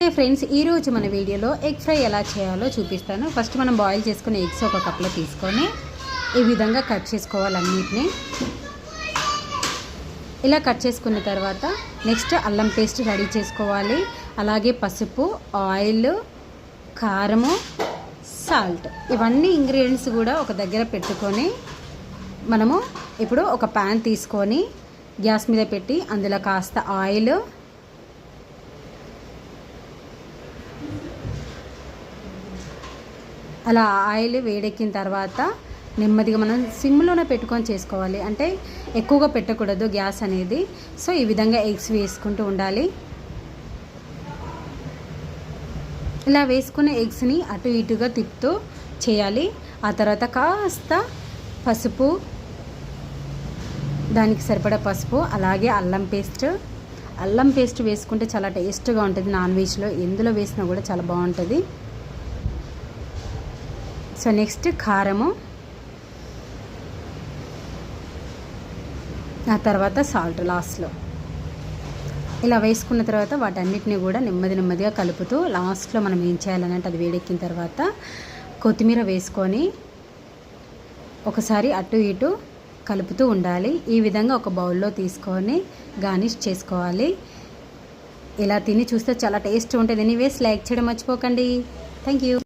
Friends ఈరోజు మన వీడియోలో ఎగ్ ఫ్రై ఎలా చేయాలో చూపిస్తాను. ఫస్ట్ మనం బాయిల్ చేసుకునే ఎగ్స్ ఒక కప్లో తీసుకొని ఈ విధంగా కట్ చేసుకోవాలి అన్నిటిని. ఇలా కట్ చేసుకున్న తర్వాత నెక్స్ట్ అల్లం పేస్ట్ రెడీ చేసుకోవాలి. అలాగే పసుపు ఆయిల్ కారము సాల్ట్ ఇవన్నీ ఇంగ్రీడియంట్స్ కూడా ఒక దగ్గర పెట్టుకొని మనము ఇప్పుడు ఒక ప్యాన్ తీసుకొని గ్యాస్ మీద పెట్టి అందులో కాస్త ఆయిల్ అలా ఆయిల్ వేడెక్కిన తర్వాత నెమ్మదిగా మనం సిమ్లోనే పెట్టుకొని చేసుకోవాలి. అంటే ఎక్కువగా పెట్టకూడదు గ్యాస్ అనేది. సో ఈ విధంగా ఎగ్స్ వేసుకుంటూ ఉండాలి. ఇలా వేసుకున్న ఎగ్స్ని అటు ఇటుగా తిప్పుతూ చేయాలి. ఆ తర్వాత కాస్త పసుపు దానికి సరిపడా పసుపు అలాగే అల్లం పేస్ట్. అల్లం పేస్ట్ వేసుకుంటే చాలా టేస్ట్గా ఉంటుంది నాన్ వెజ్లో. ఎందులో వేసినా కూడా చాలా బాగుంటుంది. సో నెక్స్ట్ కారము. ఆ తర్వాత సాల్ట్ లాస్ట్లో. ఇలా వేసుకున్న తర్వాత వాటన్నిటిని కూడా నెమ్మది నెమ్మదిగా కలుపుతూ లాస్ట్లో మనం ఏం చేయాలనంటే అది వేడెక్కిన తర్వాత కొత్తిమీర వేసుకొని ఒకసారి అటు ఇటు కలుపుతూ ఉండాలి. ఈ విధంగా ఒక బౌల్లో తీసుకొని గార్నిష్ చేసుకోవాలి. ఇలా తిని చూస్తే చాలా టేస్ట్ ఉంటుంది. ఎనీవేస్ లైక్ చేయడం మర్చిపోకండి. Thank you.